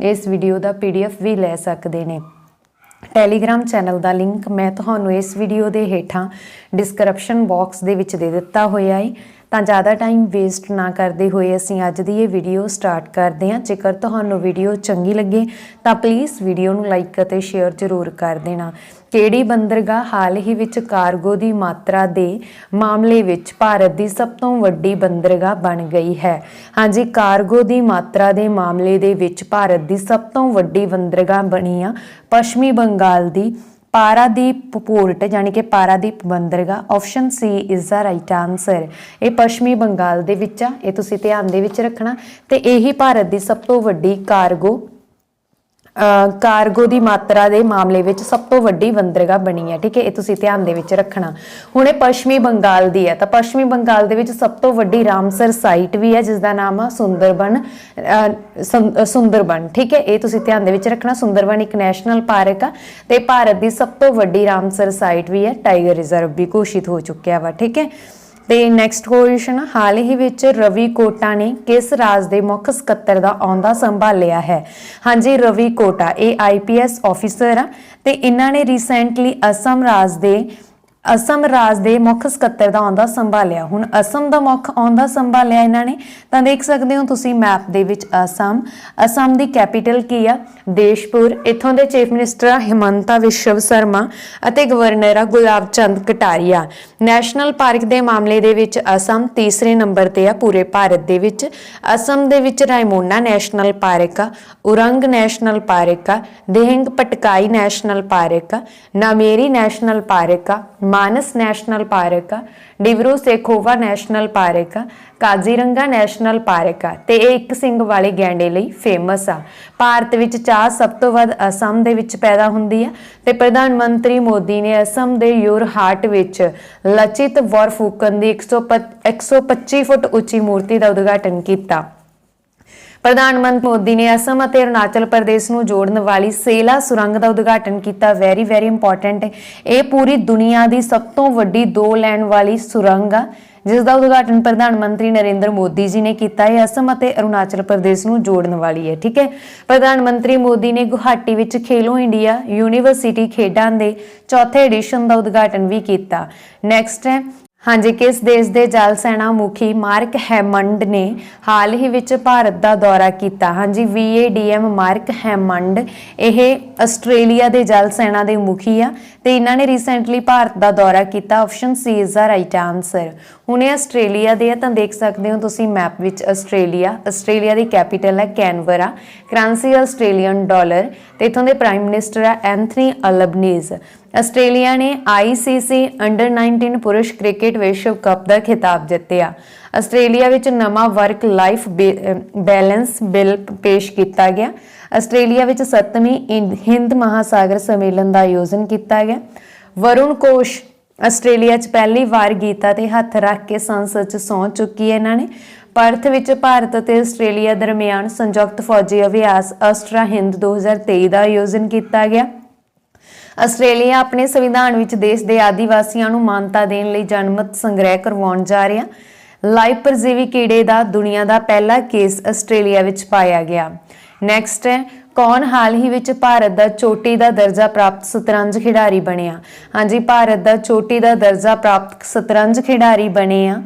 ਇਸ ਵੀਡੀਓ ਦਾ PDF ਵੀ ਲੈ ਸਕਦੇ ਨੇ। ਟੈਲੀਗ੍ਰam ਚੈਨਲ ਦਾ ਲਿੰਕ ਮੈਂ ਤੁਹਾਨੂੰ ਇਸ ਵੀਡੀਓ ਦੇ ਹੇਠਾਂ ਡਿਸਕ੍ਰਿਪਸ਼ਨ ਬਾਕਸ ਦੇ ਵਿੱਚ ਦੇ ਦਿੱਤਾ ਹੋਇਆ ਹੈ ਤਾਂ ਜ਼ਿਆਦਾ ਟਾਈਮ ਵੇਸਟ ਨਾ ਕਰਦੇ ਹੋਏ ਅਸੀਂ ਅੱਜ ਦੀ ਇਹ ਵੀਡੀਓ ਸਟਾਰਟ ਕਰਦੇ ਹਾਂ। ਜੇਕਰ ਤੁਹਾਨੂੰ ਵੀਡੀਓ ਚੰਗੀ ਲੱਗੇ, ਤਾਂ ਪਲੀਜ਼ ਵੀਡੀਓ ਨੂੰ ਲਾਈਕ ਅਤੇ ਸ਼ੇਅਰ ਜ਼ਰੂਰ ਕਰ ਦੇਣਾ। ਕਿਹੜੀ ਬੰਦਰਗਾਹ ਹਾਲ ਹੀ ਵਿੱਚ ਕਾਰਗੋ ਦੀ ਮਾਤਰਾ ਦੇ ਮਾਮਲੇ ਵਿੱਚ ਭਾਰਤ ਦੀ ਸਭ ਤੋਂ ਵੱਡੀ ਬੰਦਰਗਾਹ ਬਣ ਗਈ ਹੈ? ਹਾਂਜੀ ਕਾਰਗੋ ਦੀ ਮਾਤਰਾ ਦੇ ਮਾਮਲੇ ਦੇ ਵਿੱਚ ਭਾਰਤ ਦੀ ਸਭ ਤੋਂ ਵੱਡੀ ਬੰਦਰਗਾਹ ਬਣੀ ਆ ਪੱਛਮੀ ਬੰਗਾਲ ਦੀ ਪਾਰਾਦੀਪ ਪੋਰਟ ਯਾਨੀ ਕਿ ਪਾਰਾਦੀਪ ਬੰਦਰਗਾਹ option C is the right answer ਇਹ ਪੱਛਮੀ ਬੰਗਾਲ ਦੇ ਵਿੱਚ ਆ ਇਹ ਤੁਸੀਂ ਧਿਆਨ ਦੇ ਵਿੱਚ ਰੱਖਣਾ ਤੇ ਇਹੀ ਭਾਰਤ ਦੀ ਸਭ ਤੋਂ ਵੱਡੀ ਕਾਰਗੋ ਕਾਰਗੋ ਦੀ ਮਾਤਰਾ ਦੇ ਮਾਮਲੇ ਵਿੱਚ ਸਭ ਤੋਂ ਵੱਡੀ ਬੰਦਰਗਾਹ ਬਣੀ ਹੈ ਠੀਕ ਹੈ? ਇਹ ਤੁਸੀਂ ਧਿਆਨ ਦੇ ਵਿੱਚ ਰੱਖਣਾ। ਹੁਣ ਇਹ ਪੱਛਮੀ ਬੰਗਾਲ ਦੀ ਹੈ ਤਾਂ ਪੱਛਮੀ ਬੰਗਾਲ ਦੇ ਵਿੱਚ ਸਭ ਤੋਂ ਵੱਡੀ ਰਾਮਸਰ ਸਾਈਟ ਵੀ ਹੈ ਜਿਸ ਦਾ ਨਾਮ ਆ ਸੁੰਦਰਬਨ ਅ, ਸੁੰਦਰਬਨ ਠੀਕ ਹੈ? ਇਹ ਤੁਸੀਂ ਧਿਆਨ ਦੇ ਵਿੱਚ ਰੱਖਣਾ ਸੁੰਦਰਬਨ ਇੱਕ ਨੈਸ਼ਨਲ ਪਾਰਕ ਆ ਤੇ ਭਾਰਤ ਦੀ ਸਭ ਤੋਂ ਵੱਡੀ ਰਾਮਸਰ ਸਾਈਟ ਵੀ ਹੈ ਟਾਈਗਰ ਰਿਜ਼ਰਵ ਵੀ ਘੋਸ਼ਿਤ ਹੋ ਚੁੱਕਿਆ ਵਾ ਠੀਕ ਹੈ? ਤੇ ਨੈਕਸਟ ਕੁਐਸਚਨ ਹਾਲ ਹੀ ਵਿੱਚ ਰਵੀ ਕੋਟਾ ਨੇ ਕਿਸ ਰਾਜ ਦੇ ਮੁੱਖ ਸਕੱਤਰ ਦਾ ਆਉਂਦਾ ਸੰਭਾਲਿਆ ਹੈ? ਹਾਂਜੀ, ਰਵੀ ਕੋਟਾ, ਇਹ ਆਈਪੀਐਸ ਆਫੀਸਰ ਆ ਤੇ ਇਹਨਾਂ ਨੇ ਰੀਸੈਂਟਲੀ ਅਸਮ ਰਾਜ ਦੇ ਅਸਮ ਰਾਜ ਦੇ ਮੁੱਖ ਸਕੱਤਰ ਦਾ ਆਉਂਦਾ ਸੰਭਾਲਿਆ। ਹੁਣ ਅਸਮ ਦਾ ਮੁੱਖ ਆਉਂਦਾ ਸੰਭਾਲਿਆ ਇਹਨਾਂ ਨੇ, ਤਾਂ ਦੇਖ ਸਕਦੇ ਹੋ ਤੁਸੀਂ ਮੈਪ ਦੇ ਵਿੱਚ ਅਸਮ। ਅਸਮ ਦੀ ਕੈਪੀਟਲ ਕੀ ਆ? ਦੇਸ਼ਪੁਰ। ਇੱਥੋਂ ਦੇ ਚੀਫ ਮਿਨਿਸਟਰ ਹਿਮੰਤਾ ਵਿਸ਼ਵ ਸ਼ਰਮਾ ਅਤੇ ਗਵਰਨਰ ਆ ਗੁਲਾਬ ਚੰਦ ਕਟਾਰੀਆ। ਨੈਸ਼ਨਲ ਪਾਰਕ ਦੇ ਮਾਮਲੇ ਦੇ ਵਿੱਚ ਅਸਮ ਤੀਸਰੇ ਨੰਬਰ ਤੇ ਆ ਪੂਰੇ ਭਾਰਤ ਦੇ ਵਿੱਚ। ਅਸਮ ਦੇ ਵਿੱਚ ਰਾਇਮੋਨਾ ਨੈਸ਼ਨਲ ਪਾਰਕ ਆ, ਉਰੰਗ ਨੈਸ਼ਨਲ ਪਾਰਕ ਆ, ਦੇਹਿੰਗ ਪਟਕਾਈ ਨੈਸ਼ਨਲ ਪਾਰਕ ਆ, ਨਾਮੇਰੀ ਨੈਸ਼ਨਲ ਪਾਰਕ ਆ Manas national park Dibru Saikhowa national park Kaziranga national park ਆ ਤੇ ਇਹ ਇੱਕ ਸਿੰਘ ਵਾਲੇ ਗੈਂਡੇ ਲਈ ਫੇਮਸ ਆ। ਭਾਰਤ ਵਿੱਚ ਚਾਹ ਸਭ ਤੋਂ ਵੱਧ ਅਸਮ ਦੇ ਵਿੱਚ ਪੈਦਾ ਹੁੰਦੀ ਆ ਤੇ ਪ੍ਰਧਾਨ ਮੰਤਰੀ ਮੋਦੀ ਨੇ ਅਸਮ ਦੇ ਯੂਰਹਾਟ ਵਿੱਚ ਲਚਿਤ ਵਰਫੂਕਨ ਦੀ 125 ਫੁੱਟ ਉੱਚੀ ਮੂਰਤੀ ਦਾ ਉਦਘਾਟਨ ਕੀਤਾ। ਪ੍ਰਧਾਨ ਮੰਤਰੀ ਮੋਦੀ ਨੇ ਅਸਮ ਅਤੇ ਅਰੁਣਾਚਲ ਪ੍ਰਦੇਸ਼ ਨੂੰ ਜੋੜਨ ਵਾਲੀ ਸੇਲਾ ਸੁਰੰਗ ਦਾ ਉਦਘਾਟਨ ਕੀਤਾ। ਵੈਰੀ ਵੈਰੀ ਇੰਪੋਰਟੈਂਟ ਇਹ ਪੂਰੀ ਦੁਨੀਆ ਦੀ ਸਭ ਤੋਂ ਵੱਡੀ ਦੋ ਲੈਣ ਵਾਲੀ ਸੁਰੰਗ ਆ, ਜਿਸ ਦਾ ਉਦਘਾਟਨ ਪ੍ਰਧਾਨ ਮੰਤਰੀ ਨਰਿੰਦਰ ਮੋਦੀ ਜੀ ਨੇ ਕੀਤਾ। ਹੈ ਅਸਮ ਅਤੇ ਅਰੁਣਾਚਲ ਪ੍ਰਦੇਸ਼ ਨੂੰ ਜੋੜਨ ਵਾਲੀ ਹੈ, ਠੀਕ ਹੈ? ਪ੍ਰਧਾਨ ਮੰਤਰੀ ਮੋਦੀ ਨੇ ਗੁਹਾਟੀ ਵਿੱਚ ਖੇਲੋ ਇੰਡੀਆ ਯੂਨੀਵਰਸਿਟੀ ਖੇਡਾਂ ਦੇ ਚੌਥੇ ਐਡੀਸ਼ਨ ਦਾ ਉਦਘਾਟਨ ਵੀ ਕੀਤਾ। ਨੈਕਸਟ ਹੈ ਹਾਂਜੀ, ਕਿਸ ਦੇਸ਼ ਦੇ ਜਲ ਸੈਨਾ ਮੁਖੀ ਮਾਰਕ ਹੈਮੰਡ ਨੇ ਹਾਲ ਹੀ ਵਿੱਚ ਭਾਰਤ ਦਾ ਦੌਰਾ ਕੀਤਾ? ਹਾਂਜੀ ਵੀਏਡੀਐਮ ਮਾਰਕ ਹੈਮੰਡ, ਇਹ ਆਸਟ੍ਰੇਲੀਆ ਦੇ ਜਲ ਸੈਨਾ ਦੇ ਮੁਖੀ ਆ ਤੇ ਇਹਨਾਂ ਨੇ ਰੀਸੈਂਟਲੀ ਭਾਰਤ ਦਾ ਦੌਰਾ ਕੀਤਾ। Option C is the right answer ਹੁਣ ਇਹ ਆਸਟ੍ਰੇਲੀਆ ਦੇ ਆ, ਤਾਂ ਦੇਖ ਸਕਦੇ ਹੋ ਤੁਸੀਂ ਮੈਪ ਵਿੱਚ ਆਸਟ੍ਰੇਲੀਆ। ਆਸਟ੍ਰੇਲੀਆ ਦੀ ਕੈਪੀਟਲ ਹੈ ਕੈਨਵਰਾ। Currency Australian dollar. ਤੇ ਇਥੋਂ ਦੇ ਪ੍ਰਾਈਮ ਮਿਨਿਸਟਰ ਆ ਐਂਥਨੀ ਅਲਬਨੀਜ਼। ਆਸਟ੍ਰੇਲੀਆ ਨੇ ਆਈਸੀਸੀ ਅੰਡਰ 19 ਪੁਰਸ਼ ਕ੍ਰਿਕਟ ਵਿਸ਼ਵ ਕੱਪ ਦਾ ਖਿਤਾਬ ਜਿੱਤਿਆ। ਆਸਟ੍ਰੇਲੀਆ ਵਿੱਚ ਨਵਾਂ ਵਰਕ ਲਾਈਫ ਬੈਲੈਂਸ ਬਿੱਲ ਪੇਸ਼ ਕੀਤਾ ਗਿਆ। ਆਸਟ੍ਰੇਲੀਆ ਵਿੱਚ 7ਵੀਂ ਇੰਡ- ਹਿੰਦ ਮਹਾਸਾਗਰ ਸੰਮੇਲਨ ਦਾ ਆਯੋਜਨ ਕੀਤਾ ਗਿਆ। ਵਰੁਣ ਕੋਸ਼ ਆਸਟ੍ਰੇਲੀਆ 'ਚ ਪਹਿਲੀ ਵਾਰ ਗੀਤਾ ਤੇ ਹੱਥ ਰੱਖ ਕੇ ਸੰਸਦ 'ਚ ਸਹੁੰ ਚੁੱਕੀ ਹੈ ਇਹਨਾਂ ਨੇ। ਪਰਥ ਵਿੱਚ ਭਾਰਤ ਅਤੇ ਆਸਟ੍ਰੇਲੀਆ ਦਰਮਿਆਨ ਸੰਯੁਕਤ ਫੌਜੀ ਅਭਿਆਸ ਅਸਟਰਾ ਹਿੰਦ 2023 ਦਾ ਆਯੋਜਨ ਕੀਤਾ ਗਿਆ। ਆਸਟ੍ਰੇਲੀਆ ਆਪਣੇ ਸੰਵਿਧਾਨ ਵਿੱਚ ਦੇਸ਼ ਦੇ ਆਦੀਵਾਸੀਆਂ ਨੂੰ ਮਾਨਤਾ ਦੇਣ ਲਈ ਜਨਮਤ ਸੰਗ੍ਰਹਿ ਕਰਵਾਉਣ ਜਾ ਰਿਹਾ। ਲਾਈਵ ਪਰਜੀਵੀ ਕੀੜੇ ਦਾ ਦੁਨੀਆ ਦਾ ਪਹਿਲਾ ਕੇਸ ਆਸਟ੍ਰੇਲੀਆ ਵਿੱਚ ਪਾਇਆ ਗਿਆ। ਨੈਕਸਟ ਹੈ, ਕੌਣ ਹਾਲ ਹੀ ਵਿੱਚ ਭਾਰਤ ਦਾ ਚੋਟੀ ਦਾ ਦਰਜਾ ਪ੍ਰਾਪਤ ਸ਼ਤਰੰਜ ਖਿਡਾਰੀ ਬਣਿਆ? ਹਾਂਜੀ, ਭਾਰਤ ਦਾ ਚੋਟੀ ਦਾ ਦਰਜਾ ਪ੍ਰਾਪਤ ਸ਼ਤਰੰਜ ਖਿਡਾਰੀ ਬਣੇ ਆ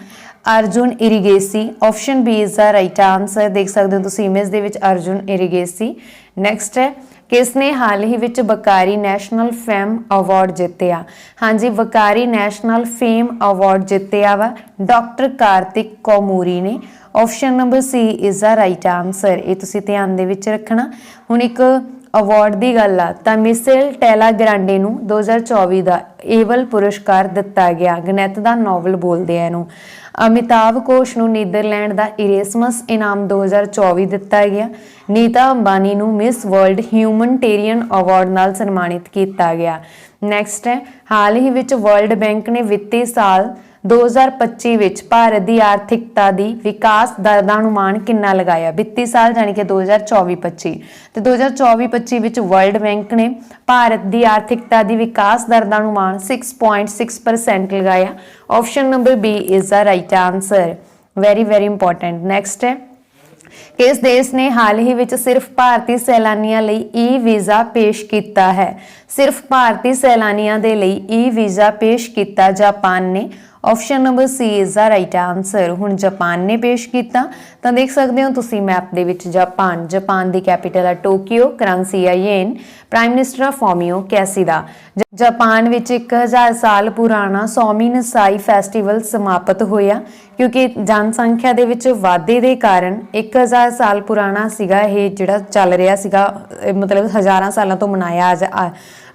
Arjun Erigaisi. Option B is the right answer ਦੇਖ ਸਕਦੇ ਹੋ ਤੁਸੀਂ ਇਮੇਜ ਦੇ ਵਿੱਚ ਅਰਜੁਨ ਇਰੀਗੇਸੀ। ਨੈਕਸਟ ਹੈ ਕਿਸ ਨੇ ਹਾਲ ਹੀ ਵਿੱਚ ਬਕਾਰੀ ਨੈਸ਼ਨਲ ਫੇਮ ਅਵਾਰਡ ਜਿੱਤਿਆ? ਹਾਂਜੀ, ਬਕਾਰੀ ਨੈਸ਼ਨਲ ਫੇਮ ਅਵਾਰਡ ਜਿੱਤਿਆ ਵਾ। ਡਾਕਟਰ ਕਾਰਤਿਕ ਕੌਮੂਰੀ ਨੇ option number C is the right answer ਇਹ ਤੁਸੀਂ ਧਿਆਨ ਦੇ ਵਿੱਚ ਰੱਖਣਾ। ਹੁਣ ਇੱਕ ਅਵਾਰਡ ਦੀ ਗੱਲ ਆ। ਤਾਂ ਮਿਸੇਲ ਟੈਲਾ ਗ੍ਰਾਂਡੇ ਨੂੰ 2024 ਦਾ ਏਵਲ ਪੁਰਸਕਾਰ ਦਿੱਤਾ ਗਿਆ। ਗਣਿਤ ਦਾ ਨੋਵਲ ਬੋਲਦੇ ਆ ਇਹਨੂੰ। ਅਮਿਤਾਭ ਘੋਸ਼ ਨੂੰ ਨੀਦਰਲੈਂਡ ਦਾ ਇਰੇਸਮਸ ਇਨਾਮ 2024 ਦਿੱਤਾ ਗਿਆ। ਨੀਤਾ ਅੰਬਾਨੀ ਨੂੰ ਮਿਸ ਵਰਲਡ ਹਿਊਮਨਟੇਰੀਅਨ ਅਵਾਰਡ ਨਾਲ ਸਨਮਾਨਿਤ ਕੀਤਾ ਗਿਆ। ਨੈਕਸਟ ਹੈ, ਹਾਲ ਹੀ ਵਿੱਚ ਵਰਲਡ ਬੈਂਕ ਨੇ ਵਿੱਤੀ ਸਾਲ 2025 ਵਿੱਚ ਭਾਰਤ ਦੀ ਆਰਥਿਕਤਾ ਦੀ ਵਿਕਾਸ ਦਰ ਦਾ ਅਨੁਮਾਨ ਕਿੰਨਾ ਲਗਾਇਆ? ਵਿੱਤੀ ਸਾਲ ਯਾਨੀ ਕਿ 2024-25 ਤੇ 2024-25 ਵਿੱਚ ਵਰਲਡ ਬੈਂਕ ਨੇ ਭਾਰਤ ਦੀ ਆਰਥਿਕਤਾ ਦੀ ਵਿਕਾਸ ਦਰ ਦਾ ਅਨੁਮਾਨ 6.6% ਲਗਾਇਆ। Option number B is the right answer very very important next ਹੈ। ਕਿਸ ਦੇਸ਼ ਨੇ ਹਾਲ ਹੀ ਵਿੱਚ ਸਿਰਫ ਭਾਰਤੀ ਸੈਲਾਨੀਆਂ ਲਈ ਈ ਵੀਜ਼ਾ ਪੇਸ਼ ਕੀਤਾ ਹੈ। ਸਿਰਫ ਭਾਰਤੀ ਸੈਲਾਨੀਆਂ ਦੇ ਲਈ ਈ ਵੀਜ਼ਾ ਪੇਸ਼ ਕੀਤਾ ਜਾਪਾਨ ਨੇ option number C is the right answer ਹੁਣ ਜਾਪਾਨ ਨੇ ਪੇਸ਼ ਕੀਤਾ। ਤਾਂ ਦੇਖ ਸਕਦੇ ਹੋ ਤੁਸੀਂ ਮੈਪ ਦੇ ਵਿੱਚ ਜਾਪਾਨ ਜਾਪਾਨ ਦੀ ਕੈਪੀਟਲ ਹੈ ਟੋਕੀਓ ਕਰੰਸੀ ਹੈ yen prime minister Fumio Kishida ਜ- ਜਾਪਾਨ ਵਿੱਚ 1000 ਸਾਲ ਪੁਰਾਣਾ ਸੌਮੀ ਨਸਾਈ ਫੈਸਟੀਵਲ ਸਮਾਪਤ ਹੋਇਆ, ਕਿਉਂਕਿ ਜਨਸੰਖਿਆ ਦੇ ਵਿੱਚ ਵਾਧੇ ਦੇ ਕਾਰਨ 1000 ਸਾਲ ਪੁਰਾਣਾ ਸੀਗਾ ਇਹ ਜਿਹੜਾ ਚੱਲ ਰਿਹਾ ਸੀਗਾ ਮਤਲਬ ਹਜ਼ਾਰਾਂ ਸਾਲਾਂ ਤੋਂ ਮਨਾਇਆ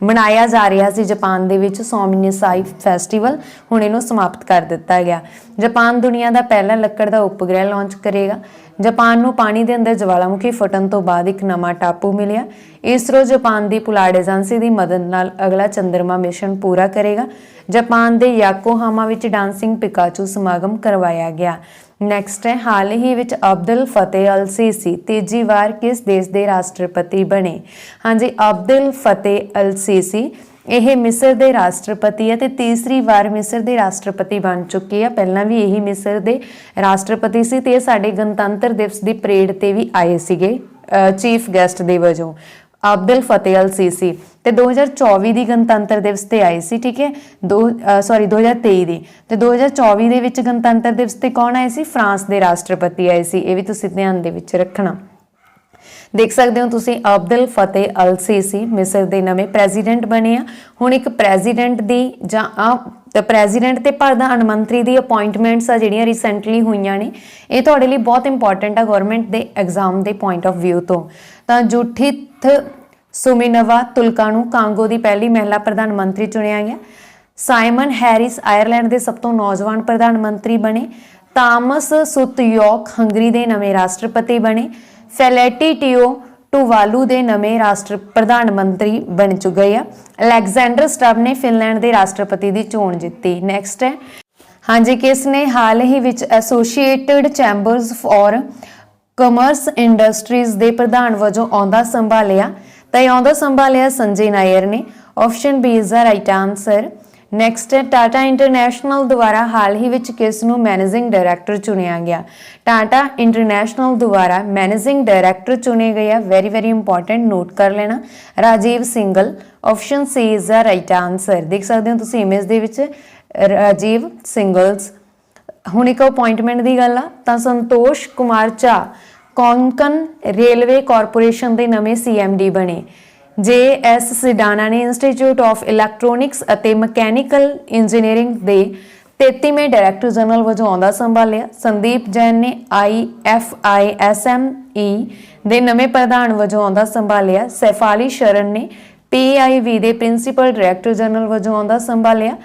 ਮਨਾਇਆ ਜਾ ਰਿਹਾ ਸੀ ਜਾਪਾਨ ਦੇ ਵਿੱਚ ਸੌਮੀ ਨਸਾਈ ਫੈਸਟੀਵਲ ਹੁਣ ਇਹਨੂੰ ਸਮਾਪਤ ਕਰ ਦਿੱਤਾ ਗਿਆ। ਜਾਪਾਨ ਦੁਨੀਆ ਦਾ ਪਹਿਲਾ ਲੱਕੜ ਦਾ ਉਪਗ੍ਰਹਿ ਲਾਂਚ ਕਰੇਗਾ। ਜਾਪਾਨ ਨੂੰ ਪਾਣੀ ਦੇ ਅੰਦਰ ਜਵਾਲਾਮੁਖੀ ਫਟਣ ਤੋਂ ਬਾਅਦ ਇੱਕ ਨਵਾਂ ਟਾਪੂ ਮਿਲਿਆ। ਇਸਰੋ ਜਾਪਾਨ ਦੀ ਪੁਲਾੜ ਏਜੰਸੀ ਦੀ ਮਦਦ ਨਾਲ ਅਗਲਾ ਚੰਦਰਮਾ ਮਿਸ਼ਨ ਪੂਰਾ ਕਰੇਗਾ। ਜਾਪਾਨ ਦੇ ਯਾਕੋਹਾਮਾ ਵਿੱਚ ਡਾਂਸਿੰਗ ਪਿਕਾਚੂ ਸਮਾਗਮ ਕਰਵਾਇਆ ਗਿਆ। ਨੈਕਸਟ ਹੈ, ਹਾਲ ਹੀ ਵਿੱਚ ਅਬਦੁਲ ਫਤਿਹ ਅਲ ਸੀਸੀ ਤੀਜੀ ਵਾਰ ਕਿਸ ਦੇਸ਼ ਦੇ ਰਾਸ਼ਟਰਪਤੀ ਬਣੇ? ਹਾਂਜੀ, ਅਬਦੁਲ ਫਤਿਹ ਅਲ ਸੀਸੀ ਇਹ ਮਿਸਰ ਦੇ ਰਾਸ਼ਟਰਪਤੀ ਹੈ ਤੇ ਤੀਸਰੀ ਵਾਰ ਮਿਸਰ ਦੇ ਰਾਸ਼ਟਰਪਤੀ ਬਣ ਚੁੱਕੇ ਆ। ਪਹਿਲਾਂ ਵੀ ਇਹੀ ਮਿਸਰ ਦੇ ਰਾਸ਼ਟਰਪਤੀ ਸੀ ਤੇ ਇਹ ਸਾਡੇ ਗਣਤੰਤਰ ਦਿਵਸ ਦੀ ਪਰੇਡ ਤੇ ਵੀ ਆਏ ਸੀਗੇ ਚੀਫ ਗੈਸਟ ਦੇ ਵਜੋਂ। ਅਬਦੁਲ ਫਤਿਹ ਅਲ ਸੀਸੀ ਤੇ 2024 ਦੀ ਗਣਤੰਤਰ ਦਿਵਸ ਤੇ ਆਏ ਸੀ, ਠੀਕ ਹੈ? ਦੋ ਸੌਰੀ 2023 ਦੀ ਤੇ 2024 ਦੇ ਵਿੱਚ ਗਣਤੰਤਰ ਦਿਵਸ ਤੇ ਕੌਣ ਆਏ ਸੀ? ਫਰਾਂਸ ਦੇ ਰਾਸ਼ਟਰਪਤੀ ਆਏ ਸੀ। ਇਹ ਵੀ ਤੁਸੀਂ ਧਿਆਨ ਦੇ ਵਿੱਚ ਰੱਖਣਾ। ਦੇਖ ਸਕਦੇ ਹੋ ਤੁਸੀਂ ਅਬਦੁਲ ਫਤਿਹ ਅਲ ਸੀਸੀ ਮਿਸਰ ਦੇ ਨਵੇਂ ਪ੍ਰੈਜ਼ੀਡੈਂਟ ਬਣੇ ਆ। ਹੁਣ ਇੱਕ ਪ੍ਰੈਜ਼ੀਡੈਂਟ ਦੀ ਜਾਂ ਆ ਪ੍ਰੈਜ਼ੀਡੈਂਟ ਤੇ ਪ੍ਰਧਾਨ ਮੰਤਰੀ ਦੀ ਅਪਾਇੰਟਮੈਂਟਸ ਆ ਜਿਹੜੀਆਂ ਰੀਸੈਂਟਲੀ ਹੋਈਆਂ ਨੇ, ਇਹ ਤੁਹਾਡੇ ਲਈ ਬਹੁਤ ਇੰਪੋਰਟੈਂਟ ਆ ਗਵਰਨਮੈਂਟ ਦੇ ਐਗਜ਼ਾਮ ਦੇ ਪੁਆਇੰਟ ਆਫ ਵਿਊ ਤੋਂ। ਤਾਂ ਜੁਠਿਤ ਸੁਮਿਨਵਾ ਤੁਲਕਾ ਨੂੰ ਕਾਂਗੋ ਦੀ ਪਹਿਲੀ ਮਹਿਲਾ ਪ੍ਰਧਾਨ ਮੰਤਰੀ ਚੁਣਿਆ ਗਿਆ। ਸਾਈਮਨ ਹੈਰਿਸ ਆਇਰਲੈਂਡ ਦੇ ਸਭ ਤੋਂ ਨੌਜਵਾਨ ਪ੍ਰਧਾਨ ਮੰਤਰੀ ਬਣੇ। ਤਾਮਸ ਸੁਤਯੋਕ ਹੰਗਰੀ ਦੇ ਨਵੇਂ ਰਾਸ਼ਟਰਪਤੀ ਬਣੇ। ਫੈਲੇਟੀ ਟਿਓ ਦੇ ਨਵੇਂ ਰਾਸ਼ਟਰ ਪ੍ਰਧਾਨ ਮੰਤਰੀ ਬਣ ਚੁੱਕੇ ਆ। ਅਲੈਗਜ਼ੈਂਡਰ ਸਟੱਬ ਨੇ ਫਿਨਲੈਂਡ ਦੇ ਰਾਸ਼ਟਰਪਤੀ ਦੀ ਚੋਣ ਜਿੱਤੀ। ਨੈਕਸਟ ਹੈ। ਹਾਂਜੀ, ਕਿਸ ਨੇ ਹਾਲ ਹੀ ਵਿੱਚ associated chambers for commerce industries ਦੇ ਪ੍ਰਧਾਨ ਵਜੋਂ ਆਉਂਦਾ ਸੰਭਾਲਿਆ? ਤਾਂ ਇਹ ਆਉਂਦਾ ਸੰਭਾਲਿਆ ਸੰਜੇ ਨਾਇਰ ਨੇ। Option B is the right answer next ਹੈ ਟਾਟਾ ਇੰਟਰਨੈਸ਼ਨਲ ਦੁਆਰਾ ਹਾਲ ਹੀ ਵਿੱਚ ਕਿਸ ਨੂੰ ਮੈਨੇਜਿੰਗ ਡਾਇਰੈਕਟਰ ਚੁਣਿਆ ਗਿਆ? ਟਾਟਾ ਇੰਟਰਨੈਸ਼ਨਲ ਦੁਆਰਾ ਮੈਨੇਜਿੰਗ ਡਾਇਰੈਕਟਰ ਚੁਣੇ ਗਏ ਆ। ਵੈਰੀ ਵੈਰੀ ਇੰਪੋਰਟੈਂਟ ਨੋਟ ਕਰ ਲੈਣਾ। Rajiv Singhal option C is the right answer ਦੇਖ ਸਕਦੇ ਹੋ ਤੁਸੀਂ ਇਮੇਜ ਦੇ ਵਿੱਚ, ਰਾਜੀਵ ਸਿੰਗਲਸ। ਹੁਣ ਇੱਕ ਅਪਾਇੰਟਮੈਂਟ ਦੀ ਗੱਲ ਆ। ਤਾਂ ਸੰਤੋਸ਼ ਕੁਮਾਰ ਝਾ ਕੋਂਕਨ ਰੇਲਵੇ ਕਾਰਪੋਰੇਸ਼ਨ ਦੇ ਨਵੇਂ ਸੀਐਮਡੀ ਬਣੇ। ਜੇ ਜੇਐਸ ਸਿਡਾਨਾ ਨੇ ਇੰਸਟੀਚਿਊਟ ਆਫ ਇਲੈਕਟ੍ਰੋਨਿਕਸ ਅਤੇ ਮਕੈਨੀਕਲ ਇੰਜੀਨੀਅਰਿੰਗ ਦੇ 33ਵੇਂ ਡਾਇਰੈਕਟਰ ਜਨਰਲ ਵਜੋਂ ਅਹੁਦਾ ਸੰਭਾਲਿਆ। ਸੰਦੀਪ ਜੈਨ ਨੇ ਆਈਐਫਆਈਐਸਐਮਈ ਦੇ ਨਵੇਂ ਪ੍ਰਧਾਨ ਵਜੋਂ ਆਉਂਦਾ ਸੰਭਾਲਿਆ। ਸੈਫਾਲੀ ਸ਼ਰਨ ਨੇ ਪੀਆਈਵੀ ਦੇ ਪ੍ਰਿੰਸੀਪਲ ਡਾਇਰੈਕਟਰ ਜਨਰਲ ਵਜੋਂ ਆਉਂਦਾ ਸੰਭਾਲਿਆ।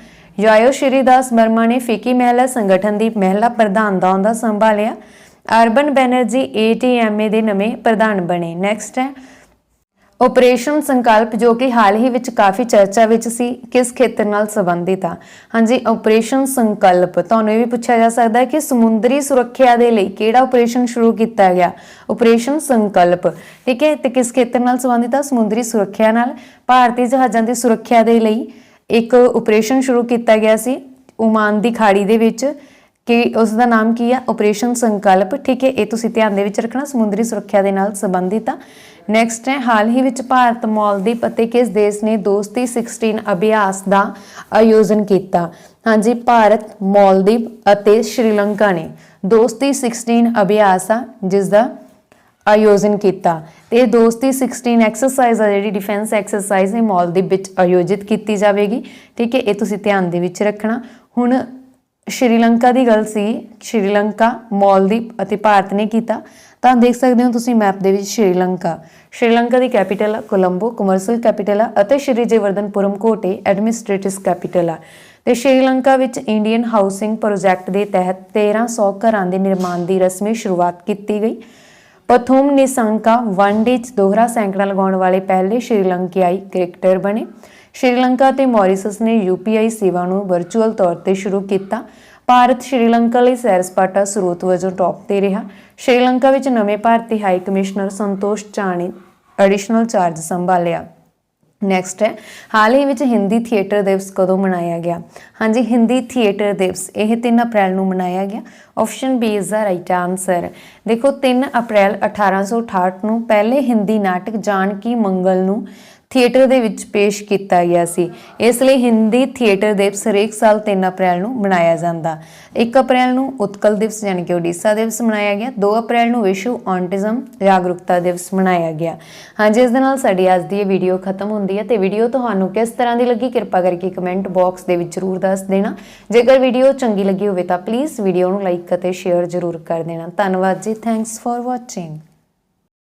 ਯਾਯੋ ਸ਼੍ਰੀਦਾਸ ਵਰਮਾ ਨੇ ਫਿਕੀ ਮਹਿਲਾ ਸੰਗਠਨ ਦੀ ਮਹਿਲਾ ਪ੍ਰਧਾਨ ਦਾ ਆਉਂਦਾ ਸੰਭਾਲਿਆ। ਅਰਬਨ ਬੈਨਰਜੀ ਏਟੀਐਮਏ ਦੇ ਨਵੇਂ ਪ੍ਰਧਾਨ ਬਣੇ। ਨੈਕਸਟ ਹੈ ਆਪਰੇਸ਼ਨ ਸੰਕਲਪ, ਜੋ ਕਿ ਹਾਲ ਹੀ ਵਿੱਚ ਕਾਫੀ ਚਰਚਾ ਵਿੱਚ ਸੀ, ਕਿਸ ਖੇਤਰ ਨਾਲ ਸੰਬੰਧਿਤ ਆ? ਹਾਂਜੀ ਆਪਰੇਸ਼ਨ ਸੰਕਲਪ, ਤੁਹਾਨੂੰ ਇਹ ਵੀ ਪੁੱਛਿਆ ਜਾ ਸਕਦਾ ਹੈ ਕਿ ਸਮੁੰਦਰੀ ਸੁਰੱਖਿਆ ਦੇ ਲਈ ਕਿਹੜਾ ਆਪਰੇਸ਼ਨ ਸ਼ੁਰੂ ਕੀਤਾ ਗਿਆ? ਆਪਰੇਸ਼ਨ ਸੰਕਲਪ, ਠੀਕ ਹੈ? ਤੇ ਕਿਸ ਖੇਤਰ ਨਾਲ ਸੰਬੰਧਿਤ ਆ? ਸਮੁੰਦਰੀ ਸੁਰੱਖਿਆ ਨਾਲ। ਭਾਰਤੀ ਜਹਾਜ਼ਾਂ ਦੀ ਸੁਰੱਖਿਆ ਦੇ ਲਈ ਇੱਕ ਆਪਰੇਸ਼ਨ ਸ਼ੁਰੂ ਕੀਤਾ ਗਿਆ ਸੀ, ਉਮਾਨ ਦੀ ਖਾੜੀ ਦੇ ਵਿੱਚ, ਕਿ ਉਸ ਦਾ ਨਾਮ ਕੀ ਆ? ਆਪਰੇਸ਼ਨ ਸੰਕਲਪ, ਠੀਕ ਹੈ? ਇਹ ਤੁਸੀਂ ਧਿਆਨ ਦੇ ਵਿੱਚ ਰੱਖਣਾ, ਸਮੁੰਦਰੀ ਸੁਰੱਖਿਆ ਦੇ ਨਾਲ ਸੰਬੰਧਿਤ ਆ। ਨੈਕਸਟ ਹੈ, ਹਾਲ ਹੀ ਵਿੱਚ ਭਾਰਤ ਮਾਲਦੀਵ ਅਤੇ ਕਿਸ ਦੇਸ਼ ਨੇ ਦੋਸਤੀ 16 ਅਭਿਆਸ ਦਾ ਆਯੋਜਨ ਕੀਤਾ? ਹਾਂਜੀ, ਭਾਰਤ ਮਾਲਦੀਵ ਅਤੇ ਸ਼੍ਰੀਲੰਕਾ ਨੇ ਦੋਸਤੀ 16 ਅਭਿਆਸ ਆ, ਜਿਸ ਦਾ ਆਯੋਜਨ ਕੀਤਾ। ਤੇ ਦੋਸਤੀ 16 ਐਕਸਰਸਾਈਜ਼ ਆ, ਜਿਹੜੀ ਡਿਫੈਂਸ ਐਕਸਰਸਾਈਜ਼ ਨੇ ਮਾਲਦੀਵ ਵਿੱਚ ਆਯੋਜਿਤ ਕੀਤੀ ਜਾਵੇਗੀ। ਠੀਕ ਹੈ, ਇਹ ਤੁਸੀਂ ਧਿਆਨ ਦੇ ਵਿੱਚ ਰੱਖਣਾ। ਹੁਣ ਸ਼੍ਰੀਲੰਕਾ ਦੀ ਗੱਲ ਸੀ, ਸ਼੍ਰੀਲੰਕਾ ਮਾਲਦੀਵ ਅਤੇ ਭਾਰਤ ਨੇ ਕੀਤਾ। ਤਾਂ ਦੇਖ ਸਕਦੇ ਹੋ ਤੁਸੀਂ ਮੈਪ ਦੇ ਵਿੱਚ ਸ਼੍ਰੀਲੰਕਾ। ਸ਼੍ਰੀਲੰਕਾ ਦੀ ਕੈਪੀਟਲ ਆ, ਕੋਲੰਬੋ ਕਮਰਸ਼ੀਅਲ ਕੈਪੀਟਲ ਆ ਅਤੇ ਸ਼੍ਰੀ ਜੇਵਰਧਨਪੁਰਮ ਕੋਟੇ ਐਡਮਿਨਿਸਟ੍ਰੇਟਿਵ ਕੈਪੀਟਲ ਆ। ਤੇ ਸ਼੍ਰੀਲੰਕਾ ਵਿੱਚ ਇੰਡੀਅਨ ਹਾਊਸਿੰਗ ਪ੍ਰੋਜੈਕਟ ਦੇ ਤਹਿਤ 1300 ਘਰਾਂ ਦੇ ਨਿਰਮਾਣ ਦੀ ਰਸਮੀ ਸ਼ੁਰੂਆਤ ਕੀਤੀ ਗਈ। ਪਥੂਮ ਨਿਸੰਕਾ ਵਨਡੇ 'ਚ ਦੋਹਰਾ ਸੈਂਕੜਾ ਲਗਾਉਣ ਵਾਲੇ ਪਹਿਲੇ ਸ਼੍ਰੀਲੰਕਾਈ ਕ੍ਰਿਕਟਰ ਬਣੇ। ਸ਼੍ਰੀਲੰਕਾ ਤੇ ਮੌਰੀਸ਼ਸ ਨੇ ਯੂਪੀਆਈ ਸੇਵਾ ਨੂੰ ਵਰਚੁਅਲ ਤੌਰ ਤੇ ਸ਼ੁਰੂ ਕੀਤਾ। ਭਾਰਤ ਸ਼੍ਰੀਲੰਕਾ ਲਈ ਸੈਰ ਸਪਾਟਾ ਸਰੋਤ ਵਜੋਂ ਟੌਪ ਤੇ ਰਿਹਾ। ਸ਼੍ਰੀਲੰਕਾ ਵਿੱਚ ਨਵੇਂ ਭਾਰਤੀ ਹਾਈ ਕਮਿਸ਼ਨਰ ਸੰਤੋਸ਼ ਚਾਣੀ ਐਡੀਸ਼ਨਲ ਚਾਰਜ ਸੰਭਾਲਿਆ। ਨੈਕਸਟ ਹੈ, ਹਾਲ ਹੀ ਵਿੱਚ ਹਿੰਦੀ ਥੀਏਟਰ ਦਿਵਸ ਕਦੋਂ ਮਨਾਇਆ ਗਿਆ? ਹਾਂਜੀ, ਹਿੰਦੀ ਥੀਏਟਰ ਦਿਵਸ, ਇਹ 3 ਅਪ੍ਰੈਲ ਨੂੰ ਮਨਾਇਆ ਗਿਆ। Option B is the right answer ਦੇਖੋ 3 ਅਪ੍ਰੈਲ 1868 ਨੂੰ ਪਹਿਲੇ ਹਿੰਦੀ ਨਾਟਕ ਜਾਨਕੀ ਮੰਗਲ ਨੂੰ ਥੀਏਟਰ ਦੇ ਵਿੱਚ ਪੇਸ਼ ਕੀਤਾ ਗਿਆ ਸੀ। ਇਸ ਲਈ ਹਿੰਦੀ ਥੀਏਟਰ ਦਿਵਸ ਹਰੇਕ ਸਾਲ 3 ਅਪ੍ਰੈਲ ਨੂੰ ਮਨਾਇਆ ਜਾਂਦਾ। 1 ਅਪ੍ਰੈਲ ਨੂੰ ਉਤਕਲ ਦਿਵਸ ਯਾਨੀ ਕਿ ਓਡੀਸ਼ਾ ਦਿਵਸ ਮਨਾਇਆ ਗਿਆ। 2 ਅਪ੍ਰੈਲ ਨੂੰ ਵਿਸ਼ਵ ਔਟਿਜ਼ਮ ਜਾਗਰੂਕਤਾ ਦਿਵਸ ਮਨਾਇਆ ਗਿਆ। ਹਾਂਜੀ, ਇਸ ਦੇ ਨਾਲ ਸਾਡੀ ਅੱਜ ਦੀ ਇਹ ਵੀਡੀਓ ਖਤਮ ਹੁੰਦੀ ਹੈ ਤੇ ਵੀਡੀਓ ਤੁਹਾਨੂੰ ਕਿਸ ਤਰ੍ਹਾਂ ਦੀ ਲੱਗੀ ਕਿਰਪਾ ਕਰਕੇ ਕਮੈਂਟ ਬਾਕਸ ਦੇ ਵਿੱਚ ਜ਼ਰੂਰ ਦੱਸ ਦੇਣਾ। ਜੇਕਰ ਵੀਡੀਓ ਚੰਗੀ ਲੱਗੀ ਹੋਵੇ ਤਾਂ ਪਲੀਜ਼ ਵੀਡੀਓ ਨੂੰ ਲਾਈਕ ਅਤੇ ਸ਼ੇਅਰ ਜ਼ਰੂਰ ਕਰ ਦੇਣਾ। ਧੰਨਵਾਦ ਜੀ ਥੈਂਕਸ ਫॉर ਵਾਚਿੰਗ